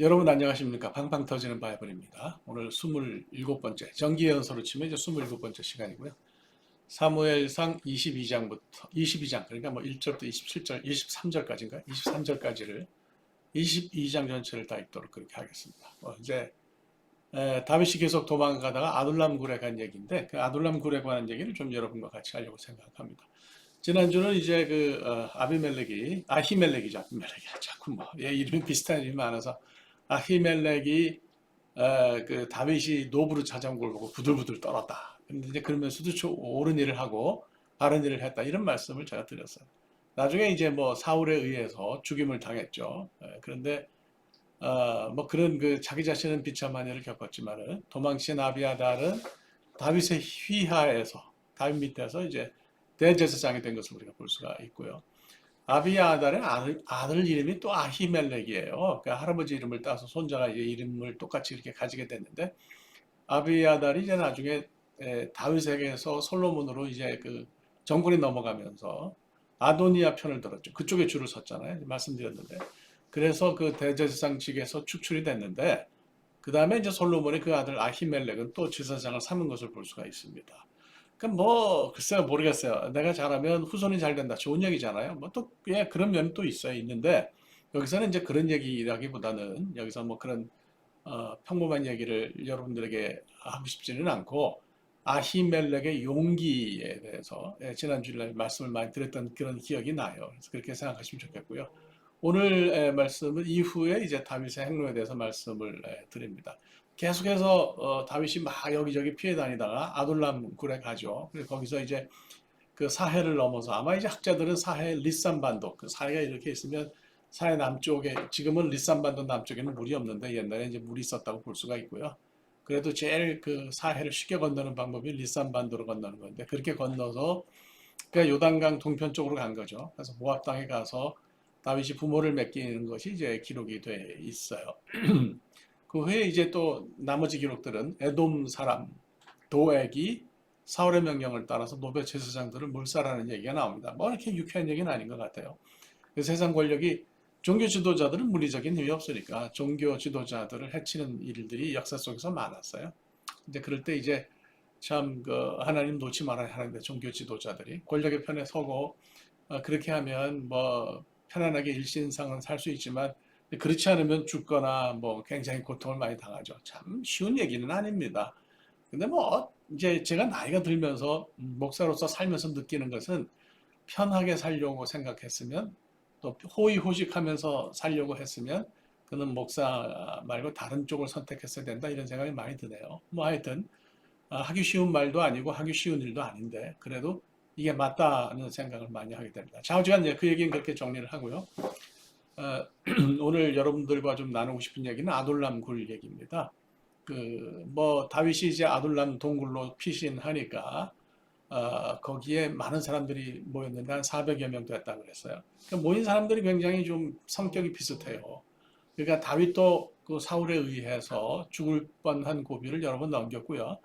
여러분 안녕하십니까? 방방 터지는 바이블입니다. 오늘 27번째 정기 연서로 치면 이제 27번째 시간이고요. 사무엘상 22장부터 22장 그러니까 뭐 1절부터 27절 23절까지인가 23절까지를 22장 전체를 다 읽도록 그렇게 하겠습니다. 뭐 이제 에, 다윗이 계속 도망가다가 아둘람 굴에 간 얘기인데 그 아둘람 굴에 관한 얘기를 좀 여러분과 같이 하려고 생각합니다. 지난주는 이제 그 어, 아비멜렉이 아히멜렉이죠. 아비멜렉이 자꾸 뭐얘 이름이 비슷한 이름이 많아서 아히멜렉이 어, 그 다윗이 노브를 찾아온 걸 보고 부들부들 떨었다. 근데 이제 그러면서도 저 옳은 일을 하고 바른 일을 했다. 이런 말씀을 제가 드렸어요. 나중에 이제 뭐 사울에 의해서 죽임을 당했죠. 예, 그런데 어, 뭐 그런 그 자기 자신은 비참한 일을 겪었지만은 도망친 아비아달은 다윗의 휘하에서 다윗 밑에서 이제 대제사장이 된 것을 우리가 볼 수가 있고요. 아비아달의 아들, 아들 이름이 또 아히멜렉이에요. 그 할아버지 이름을 따서 손자가 이름을 똑같이 이렇게 가지게 됐는데 아비아달이 이제 나중에 에, 다윗에게서 솔로몬으로 이제 그 정권이 넘어가면서 아도니아 편을 들었죠. 그쪽에 줄을 섰잖아요. 말씀드렸는데 그래서 그 대제사장직에서 축출이 됐는데 그 다음에 이제 솔로몬이 그 아들 아히멜렉은 또 제사장을 삼은 것을 볼 수가 있습니다. 그럼 뭐 글쎄요 모르겠어요. 내가 잘하면 후손이 잘 된다. 좋은 얘기잖아요. 뭐 또 예, 그런 면이 또 있어요. 있는데 여기서는 이제 그런 얘기라기보다는 여기서 뭐 그런 어, 평범한 얘기를 여러분들에게 하고 싶지는 않고 아히멜렉의 용기에 대해서 예, 지난주에 말씀을 많이 드렸던 그런 기억이 나요. 그래서 그렇게 생각하시면 좋겠고요. 오늘 에, 말씀은 이후에 이제 다윗의 행로에 대해서 말씀을 에, 드립니다. 계속해서 어, 다윗이 막 여기저기 피해 다니다가 아둘람 굴에 가죠. 거기서 이제 그 사해를 넘어서 아마 이제 학자들은 사해 리산 반도 그 사해가 이렇게 있으면 사해 남쪽에 지금은 리산 반도 남쪽에는 물이 없는데 옛날에 이제 물이 있었다고 볼 수가 있고요. 그래도 제일 그 사해를 쉽게 건너는 방법이 리산 반도로 건너는 건데 그렇게 건너서 그 요단강 동편 쪽으로 간 거죠. 그래서 모압 땅에 가서 다윗이 부모를 맡기는 것이 이제 기록이 돼 있어요. 그 후에 이제 또 나머지 기록들은 에돔 사람 도액이 사울의 명령을 따라서 노베 제사장들을 몰살하는 얘기가 나옵니다. 뭐 이렇게 유쾌한 얘기는 아닌 것 같아요. 그 세상 권력이 종교 지도자들은 물리적인 힘이 없으니까 종교 지도자들을 해치는 일들이 역사 속에서 많았어요. 근데 그럴 때 이제 참 그 하나님 놓지 말아야 하는데 종교 지도자들이 권력의 편에 서고 어, 그렇게 하면 뭐 편안하게 일신상은 살 수 있지만 그렇지 않으면 죽거나 뭐 굉장히 고통을 많이 당하죠. 참 쉬운 얘기는 아닙니다. 근데 뭐 이제 제가 나이가 들면서 목사로서 살면서 느끼는 것은 편하게 살려고 생각했으면 또 호의호식하면서 살려고 했으면 그는 목사 말고 다른 쪽을 선택했어야 된다 이런 생각이 많이 드네요. 뭐 하여튼 아, 하기 쉬운 말도 아니고 하기 쉬운 일도 아닌데 그래도 이게 맞다는 생각을 많이 하게 됩니다. 좌우지간 이제 그 얘기는 그렇게 정리를 하고요. 어, 오늘 여러분들과 좀 나누고 싶은 얘기는 아둘람 굴 얘기입니다. 그 뭐 다윗이 이제 아둘람 동굴로 피신하니까 어, 거기에 많은 사람들이 모였는데 한 400여 명 됐다 그랬어요. 그 모인 사람들이 굉장히 좀 성격이 비슷해요. 그러니까 다윗도 그 사울에 의해서 죽을 뻔한 고비를 여러 번 넘겼고요.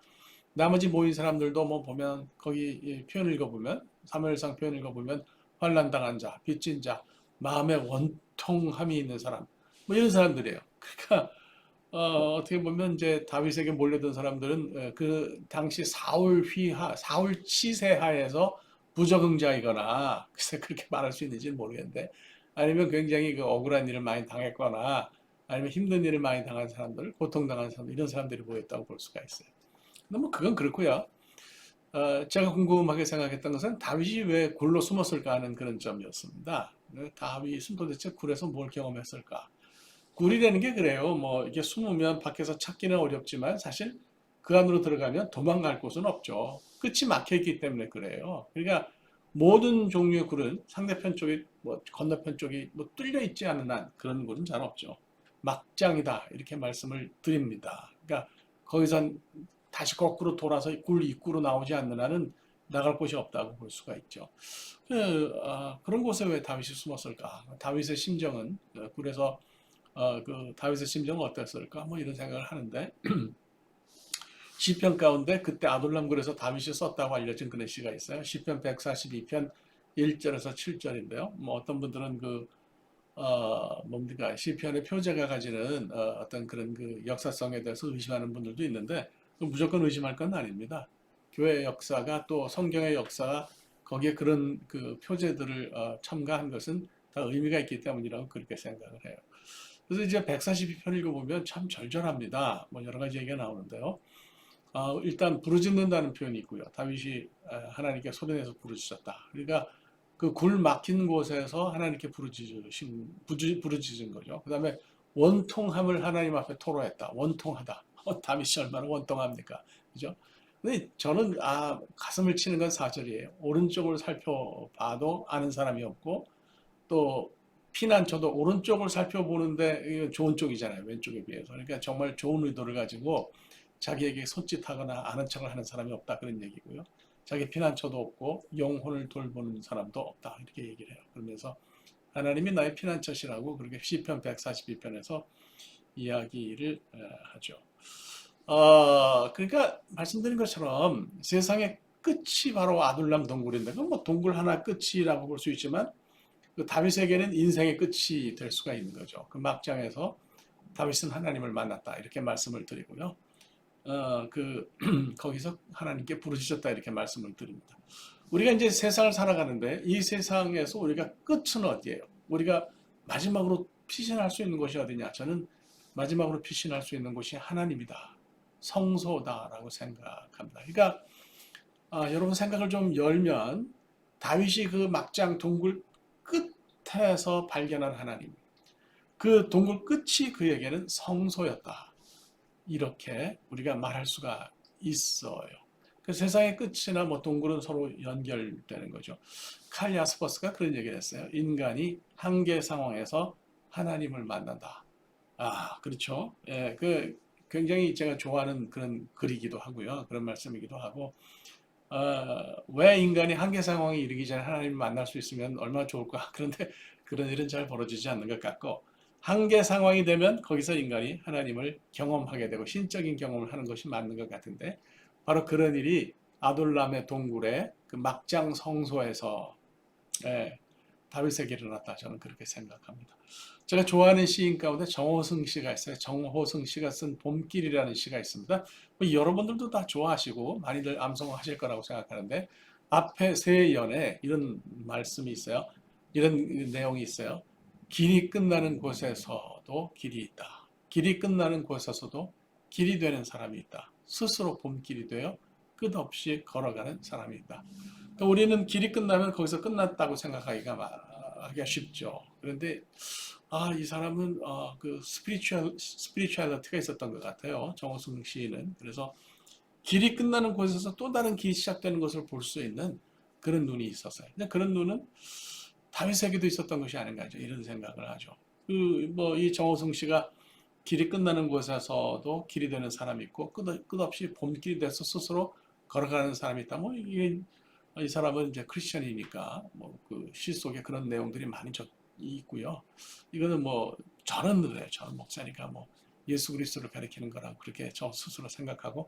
나머지 모인 사람들도 뭐 보면 거기 표현 읽어보면 사무엘상 표현 읽어보면 환난 당한 자, 빚진 자, 마음에 원통함이 있는 사람, 뭐 이런 사람들이에요. 그러니까 어, 떻게 보면 이제 다윗에게 몰려든 사람들은 그 당시 사울 휘하, 사울 치세하에서 부적응자이거나 글쎄 그렇게 말할 수 있는지는 모르겠는데 아니면 굉장히 그 억울한 일을 많이 당했거나 아니면 힘든 일을 많이 당한 사람들, 고통당한 사람들 이런 사람들이 모였다고 볼 수가 있어요. 뭐 그건 그렇고요. 어, 제가 궁금하게 생각했던 것은 다윗이 왜 굴로 숨었을까 하는 그런 점이었습니다. 다윗은 도대체 굴에서 뭘 경험했을까? 굴이라는 게 그래요. 뭐 이게 숨으면 밖에서 찾기는 어렵지만 사실 그 안으로 들어가면 도망갈 곳은 없죠. 끝이 막혀 있기 때문에 그래요. 그러니까 모든 종류의 굴은 상대편 쪽이 뭐 건너편 쪽이 뭐 뚫려 있지 않은 한 그런 굴은 잘 없죠. 막장이다 이렇게 말씀을 드립니다. 그러니까 거기선 다시 거꾸로 돌아서 굴 입구로 나오지 않는 한은 나갈 곳이 없다고 볼 수가 있죠. 그, 어, 그런 곳에 왜 다윗이 숨었을까? 다윗의 심정은 어, 굴에서 어, 그 다윗의 심정은 어땠을까? 뭐 이런 생각을 하는데 시편 가운데 그때 아둘람굴에서 다윗이 썼다고 알려진 그런 시가 있어요. 시편 142편 1절에서 7절인데요. 뭐 어떤 분들은 그 어, 뭡니까 시편의 표제가 가지는 어, 떤 그런 그 역사성에 대해서 의심하는 분들도 있는데 그 무조건 의심할 건 아닙니다. 교회 역사가 또 성경의 역사가 거기에 그런 그 표제들을 어, 첨가한 것은 다 의미가 있기 때문이라고 그렇게 생각을 해요. 그래서 이제 142편 읽어보면 참 절절합니다. 뭐 여러 가지 얘기가 나오는데요. 어, 일단 부르짖는다는 표현이 있고요. 다윗이 어, 하나님께 소리내서 부르짖었다. 그러니까 그 굴 막힌 곳에서 하나님께 부르짖으신 부르- 부르짖은 거죠. 그다음에 원통함을 하나님 앞에 토로했다. 원통하다. 어, 다윗이 얼마나 원통합니까? 그죠? 근데 저는 아 가슴을 치는 건 사절이에요. 오른쪽을 살펴봐도 아는 사람이 없고 또 피난처도 오른쪽을 살펴보는데 좋은 쪽이잖아요. 왼쪽에 비해서. 그러니까 정말 좋은 의도를 가지고 자기에게 손짓하거나 아는 척을 하는 사람이 없다 그런 얘기고요. 자기 피난처도 없고 영혼을 돌보는 사람도 없다 이렇게 얘기를 해요. 그러면서 하나님이 나의 피난처시라고 그렇게 시편 142편에서 이야기를 에, 하죠. 어, 그러니까 말씀드린 것처럼 세상의 끝이 바로 아둘람 동굴인데 그건 뭐 동굴 하나 끝이라고 볼 수 있지만 그 다윗에게는 인생의 끝이 될 수가 있는 거죠. 그 막장에서 다윗은 하나님을 만났다 이렇게 말씀을 드리고요. 어, 그 거기서 하나님께 부르짖었다 이렇게 말씀을 드립니다. 우리가 이제 세상을 살아가는데 이 세상에서 우리가 끝은 어디예요? 우리가 마지막으로 피신할 수 있는 곳이 어디냐? 저는 마지막으로 피신할 수 있는 곳이 하나님이다. 성소다라고 생각합니다. 그러니까 아, 여러분 생각을 좀 열면 다윗이 그 막장 동굴 끝에서 발견한 하나님, 그 동굴 끝이 그에게는 성소였다. 이렇게 우리가 말할 수가 있어요. 그 세상의 끝이나 뭐 동굴은 서로 연결되는 거죠. 칼 야스퍼스가 그런 얘기를 했어요. 인간이 한계 상황에서 하나님을 만난다. 아, 그렇죠. 예, 그 굉장히 제가 좋아하는 그런 글이기도 하고요. 그런 말씀이기도 하고, 어, 왜 인간이 한계 상황에 이르기 전에 하나님을 만날 수 있으면 얼마나 좋을까? 그런데 그런 일은 잘 벌어지지 않는 것 같고, 한계 상황이 되면 거기서 인간이 하나님을 경험하게 되고 신적인 경험을 하는 것이 맞는 것 같은데, 바로 그런 일이 아돌람의 동굴의 그 막장 성소에서 예, 다윗에게 일어났다. 저는 그렇게 생각합니다. 제가 좋아하는 시인 가운데 정호승 씨가 있어요. 정호승 씨가 쓴 봄길이라는 시가 있습니다. 뭐 여러분들도 다 좋아하시고 많이들 암송하실 거라고 생각하는데 앞에 세 연에 이런 말씀이 있어요. 이런 내용이 있어요. 길이 끝나는 곳에서도 길이 있다. 길이 끝나는 곳에서도 길이 되는 사람이 있다. 스스로 봄길이 되어 끝없이 걸어가는 사람이 있다. 그러니까 우리는 길이 끝나면 거기서 끝났다고 생각하기가 마- 하기가 쉽죠. 그런데 아, 이 사람은 어, 그 스피리추얼 스피리추얼리티가 있었던 것 같아요. 정호승 시인은. 그래서 길이 끝나는 곳에서 또 다른 길이 시작되는 것을 볼 수 있는 그런 눈이 있었어요. 근데 그런 눈은 다윗에게도 있었던 것이 아닌가 죠 이런 생각을 하죠. 그 뭐 이 정호승 씨가 길이 끝나는 곳에서도 길이 되는 사람이 있고 끝, 끝없이 봄길이 돼서 스스로 걸어가는 사람이 있다. 뭐 이게 이 사람은 이제 크리스천이니까 뭐그 시 속에 그런 내용들이 많이 적 있고요. 이거는 뭐 저는 그래요. 저는 목사니까 뭐 예수 그리스도를 가리키는 거라고 그렇게 저 스스로 생각하고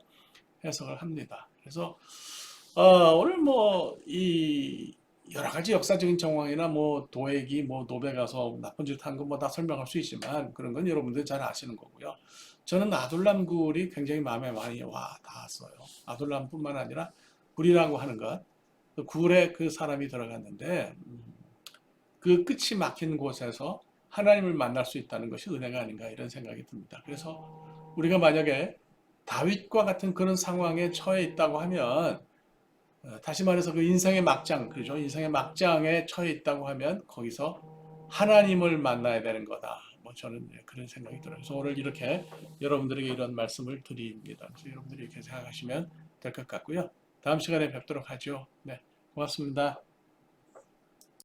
해석을 합니다. 그래서 어, 오늘 뭐 이 여러 가지 역사적인 정황이나 뭐 도액이 뭐 노베 가서 나쁜 짓한거뭐다 설명할 수 있지만 그런 건 여러분들 잘 아시는 거고요. 저는 아둘람 굴이 굉장히 마음에 많이 와 닿았어요. 아둘람뿐만 아니라 굴이라고 하는 것, 그 굴에 그 사람이 들어갔는데 음, 그 끝이 막힌 곳에서 하나님을 만날 수 있다는 것이 은혜가 아닌가 이런 생각이 듭니다. 그래서 우리가 만약에 다윗과 같은 그런 상황에 처해 있다고 하면 어, 다시 말해서 그 인생의 막장, 그죠? 인생의 막장에 처해 있다고 하면 거기서 하나님을 만나야 되는 거다. 뭐 저는 예, 그런 생각이 들어요. 그래서 오늘 이렇게 여러분들에게 이런 말씀을 드립니다. 여러분들이 이렇게 생각하시면 될 것 같고요. 다음 시간에 뵙도록 하죠. 네, 고맙습니다.